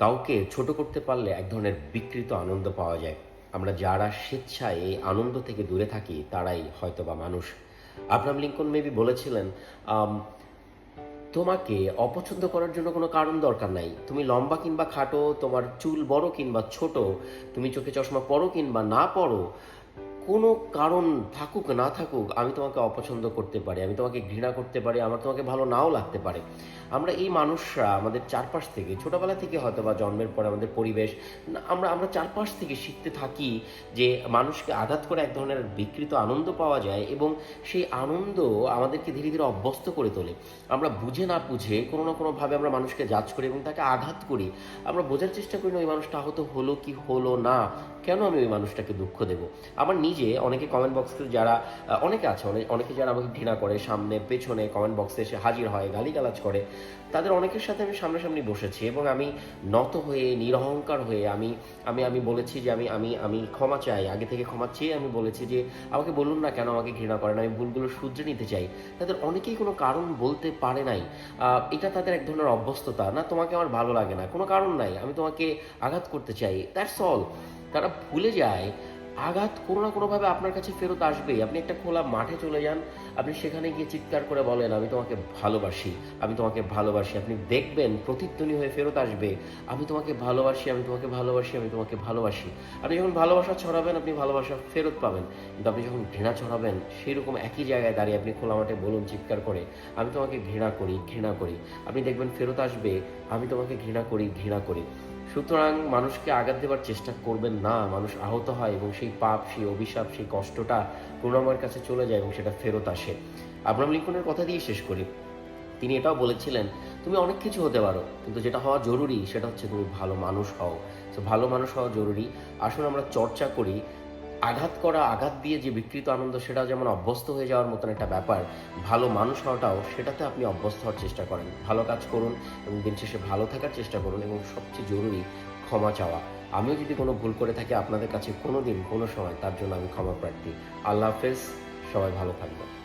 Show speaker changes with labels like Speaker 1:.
Speaker 1: কাউকে ছোট করতে পারলে এক ধরনের বিকৃত আনন্দ পাওয়া যায়। আমরা যারা স্বেচ্ছায় এই আনন্দ থেকে দূরে থাকি, তারাই হয়তোবা মানুষ। আব্রাহাম লিঙ্কন মেবি বলেছিলেন তোমাকে অপছন্দ করার জন্য কোনো কারণ দরকার নাই। তুমি লম্বা কিংবা খাটো, তোমার চুল বড় কিংবা ছোট, তুমি চোখে চশমা পরো কিংবা না পরো কোনো কারণ থাকুক না থাকুক, আমি তোমাকে অপছন্দ করতে পারি, আমি তোমাকে ঘৃণা করতে পারি, আমার তোমাকে ভালো নাও লাগতে পারে। আমরা এই মানুষরা আমাদের চারপাশ থেকে, ছোটোবেলা থেকে হয়তো বা জন্মের পরে আমাদের পরিবেশ আমরা আমরা চারপাশ থেকে শিখতে থাকি যে মানুষকে আঘাত করে এক ধরনের বিকৃত আনন্দ পাওয়া যায় এবং সেই আনন্দ আমাদেরকে ধীরে ধীরে অভ্যস্ত করে তোলে। আমরা বুঝে না বুঝে কোনো না কোনোভাবে আমরা মানুষকে জাজ করি এবং তাকে আঘাত করি। আমরা বোঝার চেষ্টা করি না, ওই মানুষটা আহত হলো কি হলো না? কেন আমি ওই মানুষটাকে দুঃখ দেব? আমার নিজে অনেকে কমেন্ট বক্সে যারা অনেকে আছে অনেক অনেকে যারা আমাকে ঘৃণা করে, সামনে, পেছনে কমেন্ট বক্সে এসে হাজির হয়, গালিগালাজ করে, তাদের অনেকের সাথে আমি সামনাসামনি বসেছি এবং আমি নত হয়ে, নিরহংকার হয়ে আমি আমি আমি বলেছি যে আমি আমি আমি ক্ষমা চাই। আগে থেকে ক্ষমা চেয়ে আমি বলেছি যে আমাকে বলুন না কেন আমাকে ঘৃণা করেন, আমি ভুলগুলো শুধরে নিতে চাই। তাদের অনেকেই কোনো কারণ বলতে পারে নাই। এটা তাদের এক ধরনের অভ্যস্ততা। না, তোমাকে আমার ভালো লাগে না, কোনো কারণ নাই। আমি তোমাকে আঘাত করতে চাই। দ্যাটস অল তারা ভুলে যায় আঘাত কোনো না কোনোভাবে আপনার কাছে ফেরত আসবেই আপনি একটা খোলা মাঠে চলে যান, আপনি সেখানে গিয়ে চিৎকার করে বলেন, আমি তোমাকে ভালোবাসি, আমি তোমাকে ভালোবাসি, আপনি দেখবেন প্রতিধ্বনি হয়ে ফেরত আসবে। আমি তোমাকে ভালোবাসি, আমি তোমাকে ভালোবাসি, আমি তোমাকে ভালোবাসি। আপনি যখন ভালোবাসা ছড়াবেন, আপনি ভালোবাসা ফেরত পাবেন। কিন্তু আপনি যখন ঘৃণা ছড়াবেন সেই রকম একই জায়গায় দাঁড়িয়ে আপনি খোলা মাঠে বলুন, চিৎকার করে, আমি তোমাকে ঘৃণা করি ঘৃণা করি। আপনি দেখবেন ফেরত আসবে, আমি তোমাকে ঘৃণা করি ঘৃণা করি। সুতরাং মানুষকে আঘাত দেওয়ার চেষ্টা করবেন না। মানুষ আহত হয় এবং সেই পাপ, সেই অভিশাপ, সেই কষ্টটা প্রণামার কাছে চলে যায় এবং সেটা ফেরত আসে। আব্রাহাম লিঙ্কনের কথা দিয়ে শেষ করি। তিনি এটাও বলেছিলেন, তুমি অনেক কিছু হতে পারো, কিন্তু যেটা হওয়া জরুরি সেটা হচ্ছে তুমি ভালো মানুষ হও। তো ভালো মানুষ হওয়া জরুরি। আসলে আমরা চর্চা করি আঘাত করা, আঘাত দিয়ে যে বিকৃত আনন্দ সেটা যেমন অভ্যস্ত হয়ে যাওয়ার মতন একটা ব্যাপার, ভালো মানুষ হওয়াটাও, সেটাতে আপনি অভ্যস্ত হওয়ার চেষ্টা করেন। ভালো কাজ করুন এবং দিন শেষে ভালো থাকার চেষ্টা করুন এবং সবচেয়ে জরুরি, ক্ষমা চাওয়া। আমিও যদি কোনো ভুল করে থাকি, আপনাদের কাছে কোনো দিন কোনো সময় তার জন্য আমি ক্ষমা প্রার্থী। আল্লাহ হাফেজ, সবাই ভালো থাকবেন।